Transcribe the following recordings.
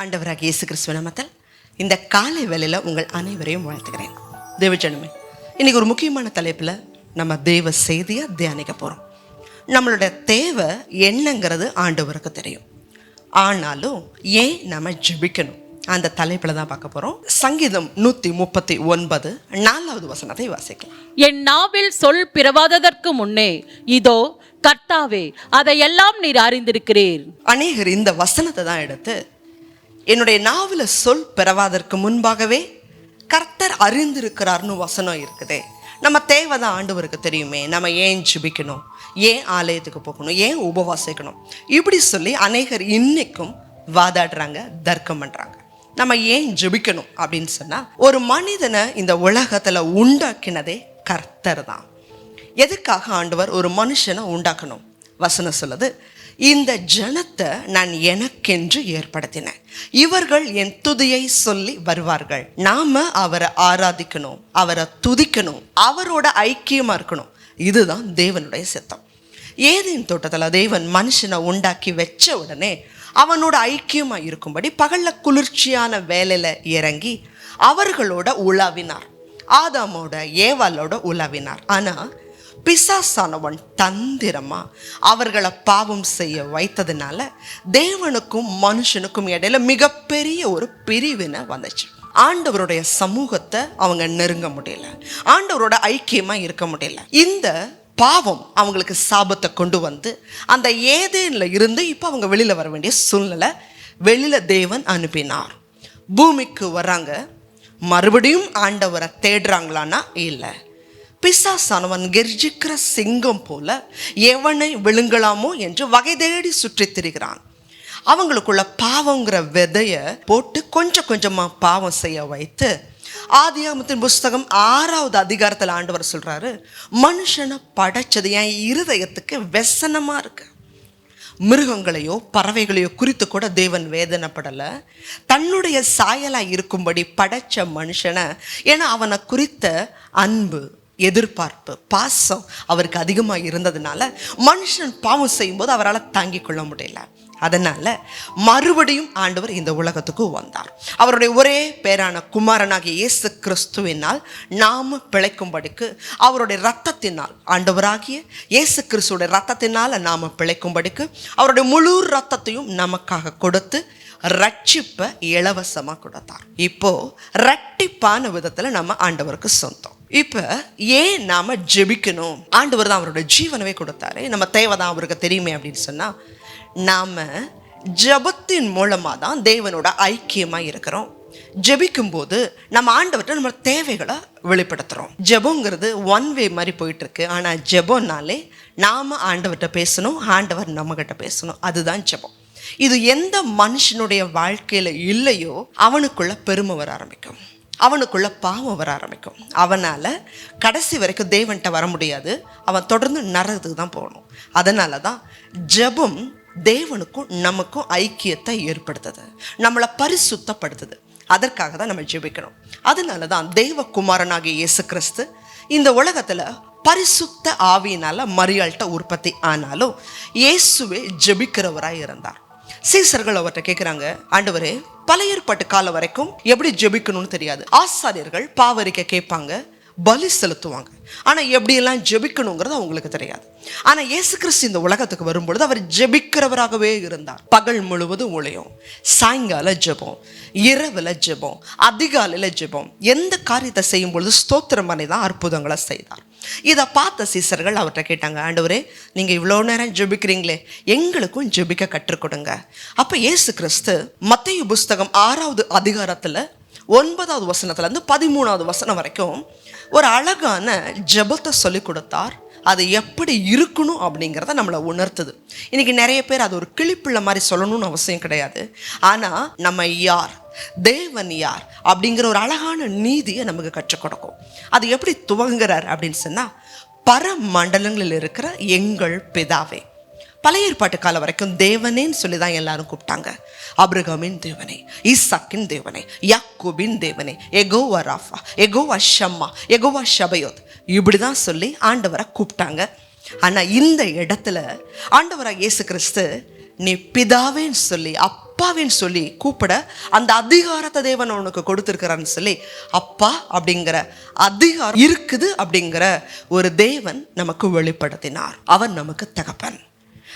ஆண்டவராக இயேசு கிறிஸ்துவ நாமத்தில் இந்த காலை வேளையில் உங்கள் அனைவரையும் வாழ்த்துக்கிறேன் தேவஜனமே இன்னைக்கு ஒரு முக்கியமான தலைப்பில் நம்ம தேவ செய்தியை தியானிக்க போகிறோம் நம்மளோட தேவை என்னங்கிறது ஆண்டவருக்கு தெரியும். ஆனாலும் ஏன் நம்ம ஜெபிக்கணும்? அந்த தலைப்பில் தான் பார்க்க போகிறோம் சங்கீதம் நூற்றி முப்பத்தி ஒன்பது நாலாவது வசனத்தை வாசிக்கலாம். என் நாவில் சொல் பிறவாததற்கு முன்னே இதோ கர்த்தாவே அதையெல்லாம் நீர் அறிந்திருக்கிறீர். அநேகர் இந்த வசனத்தை தான் எடுத்து என்னுடைய நாவில் சொல் பெறவாதற்கு முன்பாகவே கர்த்தர் அறிந்திருக்கிறார்னு வசனம் இருக்குதே. நம்ம தேவை தான் ஆண்டவருக்கு தெரியுமே. நம்ம ஏன் ஜிபிக்கணும்? ஏன் ஆலயத்துக்கு போகணும்? ஏன் உபவாசிக்கணும்? இப்படி சொல்லி அநேகர் இன்னைக்கும் வாதாடுறாங்க தர்க்கம் பண்ணுறாங்க நம்ம ஏன் ஜெபிக்கணும் அப்படின்னு சொன்னால் ஒரு மனிதனை இந்த உலகத்தில் உண்டாக்கினதே கர்த்தர் தான் எதுக்காக ஆண்டவர் ஒரு மனுஷனை உண்டாக்கணும்? வசனம் சொல்லுது இந்த ஜனத்தை நான் எனக்கென்று ஏற்படுத்தினேன். இவர்கள் என் துதியை சொல்லி வருவார்கள். நாம அவரை ஆராதிக்கணும் அவரை துதிக்கணும் அவரோட ஐக்கியமாக இருக்கணும். இதுதான் தேவனுடைய சித்தம். ஏதேன் தோட்டத்தில் தேவன் மனுஷனை உண்டாக்கி வச்ச உடனே அவனோட ஐக்கியமாக இருக்கும்படி பகலில் குளிர்ச்சியான வேலையில இறங்கி அவர்களோட உலாவினார். ஆதாமோட ஏவாளோட உலாவினார். ஆனால் பிசாசானவன் தந்திரமா? அவர்களை பாவம் செய்ய வைத்ததுனால தேவனுக்கும் மனுஷனுக்கும் இடையில மிகப்பெரிய ஒரு பிரிவினை வந்துச்சு. ஆண்டவருடைய சமூகத்தை அவங்க நெருங்க முடியல. ஆண்டவரோட ஐக்கியமா இருக்க முடியல. இந்த பாவம் அவங்களுக்கு சாபத்தை கொண்டு வந்து அந்த ஏதேனில் இருந்து இப்போ அவங்க வெளியில் வர வேண்டிய சூழ்நிலை வெளியில் தேவன் அனுப்பினார். பூமிக்கு வராங்க மறுபடியும் ஆண்டவரை தேடுறாங்களான்னா இல்லை. பிசாசானவன் கெர்ஜிக்கிற சிங்கம் போல எவனை விழுங்கலாமோ என்று வகை தேடி சுற்றித் திரிகிறான். அவங்களுக்குள்ள பாவங்கிற விதைய போட்டு கொஞ்சம் கொஞ்சமா பாவம் செய்ய வைத்து ஆதியாமத்தின் புஸ்தகம் ஆறாவது அதிகாரத்தில் ஆண்டவர் சொல்றாரு மனுஷனை படைச்சது என் இருதயத்துக்கு வெசனமா இருக்கு. மிருகங்களையோ பறவைகளையோ குறித்து கூட தேவன் வேதனைப்படலை. தன்னுடைய சாயலாக இருக்கும்படி படைச்ச மனுஷனை ஏன்னா அவனை குறித்த அன்பு எதிர்பார்ப்பு பாசம் அவருக்கு அதிகமாக இருந்ததுனால மனுஷன் பாவம் செய்யும்போது அவரால் தாங்கிக் கொள்ள முடியல. அதனால் மறுபடியும் ஆண்டவர் இந்த உலகத்துக்கு வந்தார். அவருடைய ஒரே பேரான குமாரனாகிய இயேசு கிறிஸ்துவினால் நாம் பிழைக்கும்படிக்கு அவருடைய ரத்தத்தினால் ஆண்டவராகிய இயேசு கிறிஸ்துவோடைய ரத்தத்தினால் நாம் பிழைக்கும்படிக்கு அவருடைய முழு ரத்தத்தையும் நமக்காக கொடுத்து ரட்சிப்பை இலவசமாக கொடுத்தார். இப்போது ரட்டிப்பான விதத்தில் நம்ம ஆண்டவருக்கு சொந்தம். இப்போ ஏன் நாம் ஜெபிக்கணும்? ஆண்டவர் தான் அவரோட ஜீவனவே கொடுத்தாரு. நம்ம தேவை தான் அவருக்கு தெரியுமே அப்படின்னு சொன்னால் நாம் ஜெபத்தின் மூலமாக தான் தேவனோட ஐக்கியமாக இருக்கிறோம். ஜெபிக்கும்போது நம்ம ஆண்டவர்கிட்ட நம்ம தேவைகளை வெளிப்படுத்துகிறோம் ஜெபங்கிறது ஒன் வே மாதிரி போயிட்டுருக்கு. ஆனால் ஜெபம்னாலே நாம் ஆண்டவர்கிட்ட பேசணும் ஆண்டவர் நம்மகிட்ட பேசணும். அதுதான் ஜெபம். இது எந்த மனுஷனுடைய வாழ்க்கையில் இல்லையோ அவனுக்குள்ள பெருமை வர ஆரம்பிக்கும். அவனுக்குள்ள பாவம் வர ஆரம்பிக்கும். அவனால் கடைசி வரைக்கும் தேவன்கிட்ட வர முடியாது. அவன் தொடர்ந்து நரகத்துக்கு தான் போகணும். அதனால தான் ஜெபம் தேவனுக்கும் நமக்கும் ஐக்கியத்தை ஏற்படுத்துது. நம்மளை பரிசுத்தப்படுத்துது. அதற்காக தான் நம்ம ஜெபிக்கணும். அதனால தான் தெய்வகுமாரனாகிய இயேசு கிறிஸ்து இந்த உலகத்தில் பரிசுத்த ஆவியினால் மரியாள்கிட்ட உற்பத்தி ஆனாலும் இயேசுவே ஜெபிக்கிறவராக இருந்தார். சீசர்கள் அவர்கிட்ட கேட்குறாங்க ஆண்டவரே பல ஏற்பாட்டு காலம் வரைக்கும் எப்படி ஜெபிக்கணும்னு தெரியாது. ஆசாரியர்கள் பாவரிக்க கேட்பாங்க பலி செலுத்துவாங்க. ஆனால் எப்படியெல்லாம் ஜெபிக்கணுங்கிறது அவங்களுக்கு தெரியாது. ஆனால் இயேசு கிறிஸ்து இந்த உலகத்துக்கு வரும்பொழுது அவர் ஜெபிக்கிறவராகவே இருந்தார். பகல் முழுவதும் ஒளியும் சாயங்கால ஜெபம் இரவில் ஜெபம் அதிகாலையில் ஜெபம் எந்த காரியத்தை செய்யும் பொழுது ஸ்தோத்திரம் பண்ணி தான் அற்புதங்களை செய்தார். இதை பார்த்த சீசர்கள் அவர்கிட்ட கேட்டாங்க ஆண்டவரே நீங்கள் இவ்வளோ நேரம் ஜெபிக்கிறீங்களே எங்களுக்கும் ஜெபிக்க கற்றுக் கொடுங்க. அப்போ இயேசு கிறிஸ்து மத்திய புஸ்தகம் ஆறாவது அதிகாரத்தில் ஒன்பதாவது வசனத்துல இருந்து பதிமூணாவது வசனம் வரைக்கும் ஒரு அழகான ஜெபத்தை சொல்லி கொடுத்தார். அது எப்படி இருக்கணும் அப்படிங்கிறத நம்மளை உணர்த்துது. இன்னைக்கு நிறைய பேர் அது ஒரு கிளிப்பிள்ளை மாதிரி சொல்லணும்னு அவசியம் கிடையாது. ஆனால் நம்ம யார்? தேவன் யார் அப்படிங்கிற ஒரு அழகான நீதியை நமக்கு கற்றுக் கொடுக்கும். அது எப்படி துவங்குறார் அப்படின்னு சொன்னால் பரமண்டலங்களில் இருக்கிற எங்கள் பிதாவே. பழைய ஏற்பாட்டு காலம் வரைக்கும் தேவனேன்னு சொல்லி தான் எல்லாரும் கூப்பிட்டாங்க. அப்ரகமின் தேவனே ஈசாக்கின் தேவனே யாக்கோபின் தேவனே எகோவா ராஃபா எகோவா ஷம்மா எகோவா ஷபயோத். இப்படி தான் சொல்லி ஆண்டவரை கூப்பிட்டாங்க. ஆனால் இந்த இடத்துல ஆண்டவராக இயேசு கிறிஸ்து நீ பிதாவேன்னு சொல்லி அப் அப்பாவின்னு சொல்லி கூப்பிட அந்த அதிகாரத்தை தேவன் அவனுக்கு கொடுத்துருக்கிறான்னு சொல்லி அப்பா அப்படிங்கிற அதிகாரம் இருக்குது அப்படிங்கிற ஒரு தேவன் நமக்கு வெளிப்படுத்தினார். அவன் நமக்கு தகப்பன்.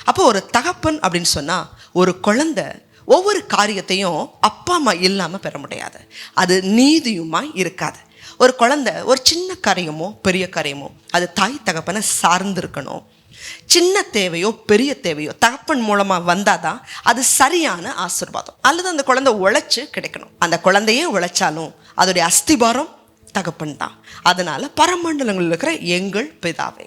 அப்போ ஒரு தகப்பன் அப்படின்னு சொன்னால் ஒரு குழந்தை ஒவ்வொரு காரியத்தையும் அப்பா அம்மா இல்லாமல் பெற முடியாது. அது நீதியுமாய் இருக்காது. ஒரு குழந்தை ஒரு சின்ன காரியமோ பெரிய காரியமோ அது தாய் தகப்பனை சார்ந்திருக்கணும். சின்ன தேவையோ பெரிய தேவையோ தகப்பன் மூலமாக வந்தாதான் அது சரியான ஆசீர்வாதம். அல்லது அந்த குழந்தை உழைச்சி கிடைக்கணும். அந்த குழந்தையே உழைச்சாலும் அதோடைய அஸ்திபாரம் தகப்பன் தான். அதனால பரமண்டலங்களில் இருக்கிற எங்கள் பிதாவே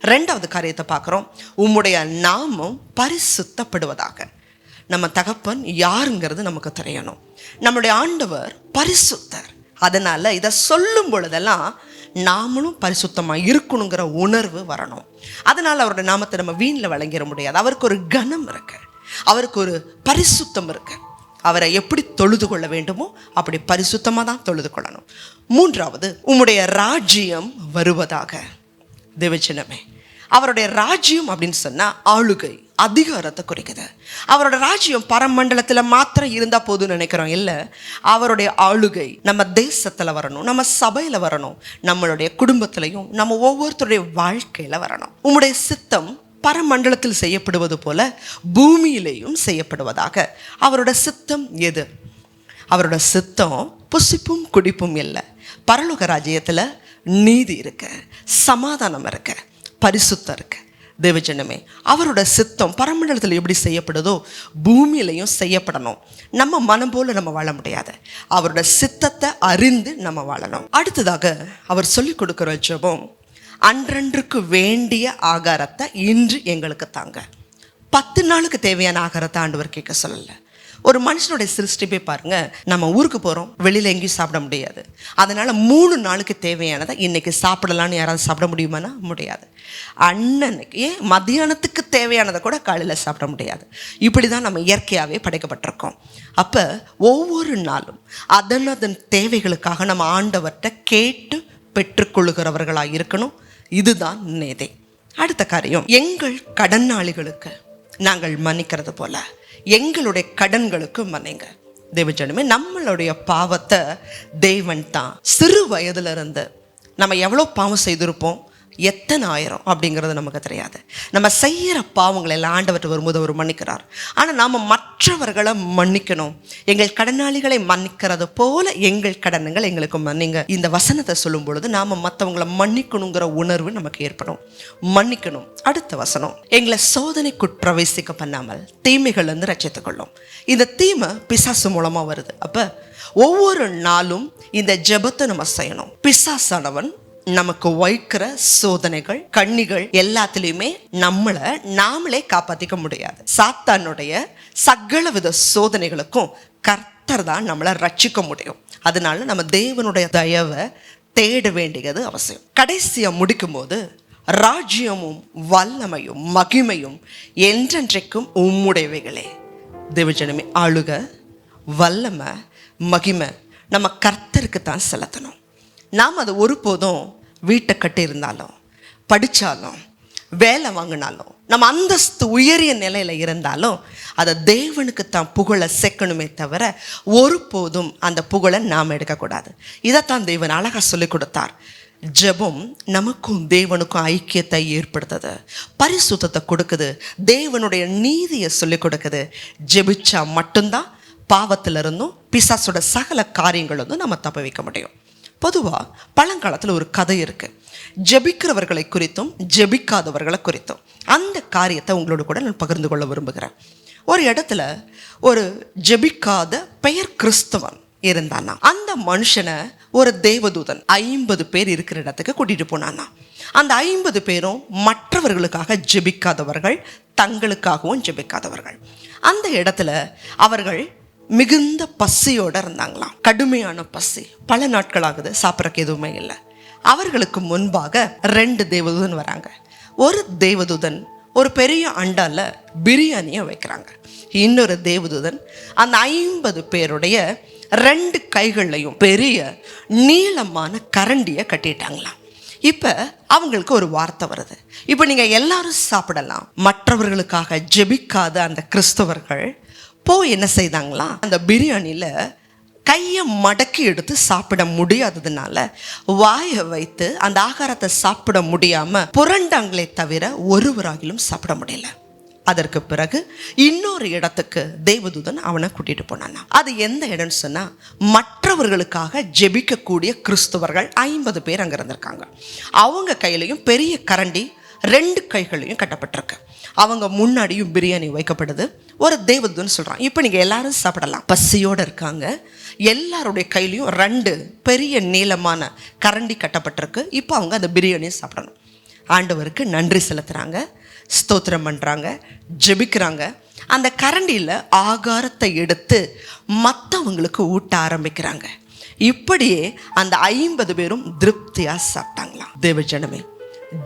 ரெண்டாவது காரியத்தை பார்க்குறோம். உம்முடைய நாமம் பரிசுத்தப்படுவதாக. நம்ம தகப்பன் யாருங்கிறது நமக்கு தெரியணும். நம்முடைய ஆண்டவர் பரிசுத்தர். அதனால இதை சொல்லும் பொழுதெல்லாம் நாமளும் பரிசுத்தமாக இருக்கணுங்கிற உணர்வு வரணும். அதனால் அவருடைய நாமத்தை நம்ம வீணில் வழங்கிட முடியாது. அவருக்கு ஒரு கனம் இருக்கு. அவருக்கு ஒரு பரிசுத்தம் இருக்கு. அவரை எப்படி தொழுது கொள்ள வேண்டுமோ அப்படி பரிசுத்தமாக தான் தொழுது கொள்ளணும். மூன்றாவது உம்முடைய ராஜ்யம் வருவதாக. தேவச்சனமே அவருடைய ராஜ்யம் அப்படின்னு சொன்னால் ஆளுகை அதிகாரத்தை குறைக்குது. அவரோட ராஜ்யம் பரமண்டலத்தில் மாத்திரம் இருந்தால் போதும்னு நினைக்கிறோம். இல்லை அவருடைய ஆளுகை நம்ம தேசத்தில் வரணும் நம்ம சபையில் வரணும் நம்மளுடைய குடும்பத்திலையும் நம்ம ஒவ்வொருத்தருடைய வாழ்க்கையில் வரணும். உம்முடைய சித்தம் பரமண்டலத்தில் செய்யப்படுவது போல பூமியிலேயும் செய்யப்படுவதாக. அவரோட சித்தம் எது? அவரோட சித்தம் புசிப்பும் குடிப்பும் இல்லை. பரலோக ராஜ்யத்தில் நீதி இருக்கு சமாதானம் இருக்குது பரிசுத்தம் இருக்குது தேவஜனமே அவரோட சித்தம் பரமண்டலத்தில் எப்படி செய்யப்படுதோ பூமியிலையும் செய்யப்படணும். நம்ம மனம் போல நம்ம வாழ முடியாது. அவரோட சித்தத்தை அறிந்து நம்ம வாழணும். அடுத்ததாக அவர் சொல்லிக் கொடுக்குற ஜபம் அன்றன்றுக்கு வேண்டிய ஆகாரத்தை இன்று எங்களுக்கு தாங்க. பத்து நாளுக்கு தேவையான ஆகாரத்தை ஆண்டவர் கேட்க சொல்லலை. ஒரு மனுஷனுடைய சிருஷ்டிப்பே பாருங்க நம்ம ஊருக்கு போகிறோம் வெளியில் எங்கேயும் சாப்பிட முடியாது. அதனால் மூணு நாளுக்கு தேவையானதை இன்றைக்கி சாப்பிடலான்னு யாராவது சாப்பிட முடியுமானா? முடியாது. அண்ணனுக்கு ஏன்? மத்தியானத்துக்கு தேவையானதை கூட காலையில் சாப்பிட முடியாது. இப்படி தான் நம்ம இயற்கையாகவே படைக்கப்பட்டிருக்கோம். அப்போ ஒவ்வொரு நாளும் அதன் அதன் தேவைகளுக்காக நம்ம ஆண்டவர்கிட்ட கேட்டு பெற்றுக்கொள்கிறவர்களாக இருக்கணும். இதுதான் நேதை அடுத்த காரியம் எங்கள் கடனாளிகளுக்கு நாங்கள் மன்னிக்கிறது போல். எங்களுடைய கடன்களுக்கு மன்னிங்க தேவஜனமே நம்மளுடைய பாவத்தை தேவன் தான். சிறு வயதுல இருந்து நம்ம எவ்வளோ பாவம் செய்திருப்போம்? எத்தனை ஆயிரம் அப்படிங்கிறது நமக்கு தெரியாது. நம்ம செய்கிற பாவங்களை எல்லாம் ஆண்டவர்கிட்ட வரும்போது அவர் மன்னிக்கிறார். ஆனால் நாம் மற்றவர்களை மன்னிக்கணும். எங்கள் கடனாளிகளை மன்னிக்கிறது போல எங்கள் கடன்கள் எங்களுக்கு மன்னிங்க இந்த வசனத்தை சொல்லும் பொழுது நாம் மற்றவங்களை மன்னிக்கணுங்கிற உணர்வு நமக்கு ஏற்படும். மன்னிக்கணும். அடுத்த வசனம். எங்களை சோதனைக்குட்பிரவேசிக்க பண்ணாமல் தீமைகள்லேருந்து வந்து ரச்சித்துக்கொள்ளும் இந்த தீமை பிசாசு மூலமாக வருது. அப்போ ஒவ்வொரு நாளும் இந்த ஜெபத்தை நம்ம செய்யணும். பிசாசானவன் நமக்கு வைக்கிற சோதனைகள் கண்ணிகள் எல்லாத்துலேயுமே நம்மளை நாமளே காப்பாற்றிக்க முடியாது. சாத்தானுடைய சகல வித சோதனைகளுக்கும் கர்த்தர் தான் நம்மளை ரட்சிக்க முடியும். அதனால நம்ம தேவனுடைய தயவை தேட வேண்டியது அவசியம். கடைசியாக முடிக்கும்போது ராஜ்யமும் வல்லமையும் மகிமையும் என்றென்றைக்கும் உம்முடையவைகளே. தேவஜனமே ஆளுக வல்லமை மகிமை நம்ம கர்த்தருக்கு தான் செலுத்தணும். நாம் அதை ஒருபோதும் வீட்டை கட்டியிருந்தாலும் படித்தாலும் வேலை வாங்கினாலும் நம்ம அந்தஸ்து உயரிய நிலையில் இருந்தாலும் அதை தேவனுக்கு தான் புகழை சேர்க்கணுமே தவிர ஒருபோதும் அந்த புகழை நாம் எடுக்கக்கூடாது. இதைத்தான் தேவன் அழகாக சொல்லிக் கொடுத்தார். ஜெபம் நமக்கும் தேவனுக்கும் ஐக்கியத்தை ஏற்படுத்துது. பரிசுத்தத்தை கொடுக்குது. தேவனுடைய நீதியை சொல்லிக் கொடுக்குது. ஜெபிச்சா மட்டும்தான் பாவத்திலிருந்தும் பிசாசோட சகல காரியங்கள் வந்து நம்ம தப்ப வைக்க முடியும். பொதுவாக பழங்காலத்தில் ஒரு கதை இருக்குது ஜெபிக்கிறவர்களை குறித்தும் ஜெபிக்காதவர்களை குறித்தும். அந்த காரியத்தை உங்களோட கூட நான் பகிர்ந்து கொள்ள விரும்புகிறேன். ஒரு இடத்துல ஒரு ஜெபிக்காத பெயர் கிறிஸ்தவன் இருந்தானா? அந்த மனுஷனை ஒரு தேவதூதன் ஐம்பது பேர் இருக்கிற இடத்துக்கு கூட்டிகிட்டு போனானா? அந்த ஐம்பது பேரும் மற்றவர்களுக்காக ஜெபிக்காதவர்கள் தங்களுக்காகவும் ஜெபிக்காதவர்கள். அந்த இடத்துல அவர்கள் மிகுந்த பசியோட இருந்தாங்களாம். கடுமையான பசி. பல நாட்களாகுது சாப்பிட்றக்கு எதுவுமே இல்லை. அவர்களுக்கு முன்பாக ரெண்டு தேவதூதன் வராங்க. ஒரு தேவதூதன் ஒரு பெரிய அண்டால பிரியாணியை வைக்கிறாங்க. இன்னொரு தேவதூதன் அந்த ஐம்பது பேருடைய ரெண்டு கைகள்லையும் பெரிய நீளமான கரண்டியை கட்டிட்டாங்களாம். இப்போ அவங்களுக்கு ஒரு வார்த்தை வருது. இப்போ நீங்கள் எல்லாரும் சாப்பிடலாம். மற்றவர்களுக்காக ஜெபிக்காத அந்த கிறிஸ்தவர்கள் அப்போ என்ன செய்தாங்களா? அந்த பிரியாணியில் கையை மடக்கி எடுத்து சாப்பிட முடியாததுனால வாயை வைத்து அந்த ஆகாரத்தை சாப்பிட முடியாம புரண்டாங்களே தவிர ஒருவராகிலும் சாப்பிட முடியல. அதற்கு பிறகு இன்னொரு இடத்துக்கு தேவதூதன் அவனை கூட்டிட்டு போனானா அது எந்த இடம்னு சொன்னா மற்றவர்களுக்காக ஜெபிக்கக்கூடிய கிறிஸ்துவர்கள் ஐம்பது பேர் அங்க இருந்திருக்காங்க. அவங்க கையிலையும் பெரிய கரண்டி ரெண்டு கைகளையும் கட்டப்பட்டிருக்கு. அவங்க முன்னாடியும் பிரியாணி வைக்கப்படுது. ஒரு தெய்வத்துன்னு சொல்கிறான் இப்போ நீங்கள் எல்லாரும் சாப்பிடலாம். பசியோடு இருக்காங்க. எல்லாருடைய கையிலையும் ரெண்டு பெரிய நீளமான கரண்டி கட்டப்பட்டிருக்கு. இப்போ அவங்க அந்த பிரியாணியை சாப்பிடணும். ஆண்டவருக்கு நன்றி செலுத்துகிறாங்க ஸ்தோத்திரம் பண்ணுறாங்க ஜெபிக்கிறாங்க. அந்த கரண்டியில் ஆகாரத்தை எடுத்து மற்றவங்களுக்கு ஊட்ட ஆரம்பிக்கிறாங்க. இப்படியே அந்த ஐம்பது பேரும் திருப்தியாக சாப்பிட்டாங்களாம். தேவ ஜனமே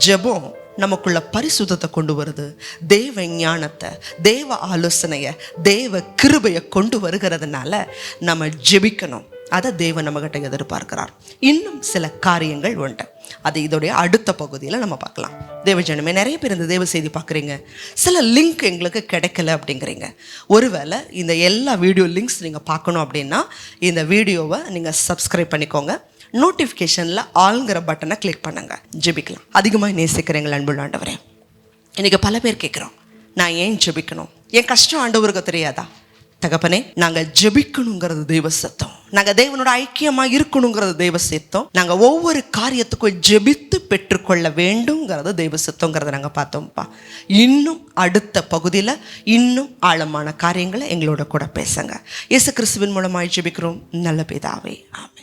ஜெபம் நமக்குள்ள பரிசுத்தத்தை கொண்டு வருது. தேவ ஞானத்தை தேவ ஆலோசனையை தேவ கிருபையை கொண்டு வருகிறதுனால நம்ம ஜெபிக்கணும். அதை தேவன் நம்மகிட்ட எதிர்பார்க்கிறார். இன்னும் சில காரியங்கள் உண்டு. அது இதோடைய அடுத்த பகுதியில் நம்ம பார்க்கலாம். தேவஜனமே நிறைய பேர் இந்த தேவ செய்தி பார்க்குறீங்க. சில லிங்க் எங்களுக்கு கிடைக்கல அப்படிங்கிறீங்க. ஒருவேளை இந்த எல்லா வீடியோ லிங்க்ஸ் நீங்கள் பார்க்கணும் அப்படின்னா இந்த வீடியோவை நீங்கள் சப்ஸ்கிரைப் பண்ணிக்கோங்க. நோட்டிஃபிகேஷனில் ஆளுங்கிற பட்டனை கிளிக் பண்ணுங்க. ஜெபிக்கலாம். அதிகமாக நேசிக்கிறீங்களா அன்பு ஆண்டவரே. இன்றைக்கி பல பேர் கேட்குறோம். நான் ஏன் ஜெபிக்கணும்? என் கஷ்டம் ஆண்டவருக்கு தெரியாதா? தகப்பனே நாங்கள் ஜெபிக்கணுங்கிறது தெய்வ சத்தம். நாங்கள் தேவனோட ஐக்கியமாக இருக்கணுங்கிறது தெய்வ சித்தம். நாங்கள் ஒவ்வொரு காரியத்துக்கும் ஜெபித்து பெற்றுக்கொள்ள வேண்டுங்கிறது தெய்வ சித்தங்கிறத நாங்கள் பார்த்தோம்ப்பா. இன்னும் அடுத்த பகுதியில் இன்னும் ஆழமான காரியங்களை எங்களோட கூட பேசுங்க. இயேசு கிறிஸ்துவின் மூலமாக ஜெபிக்கிறோம். நல்ல பிதாவே. ஆமே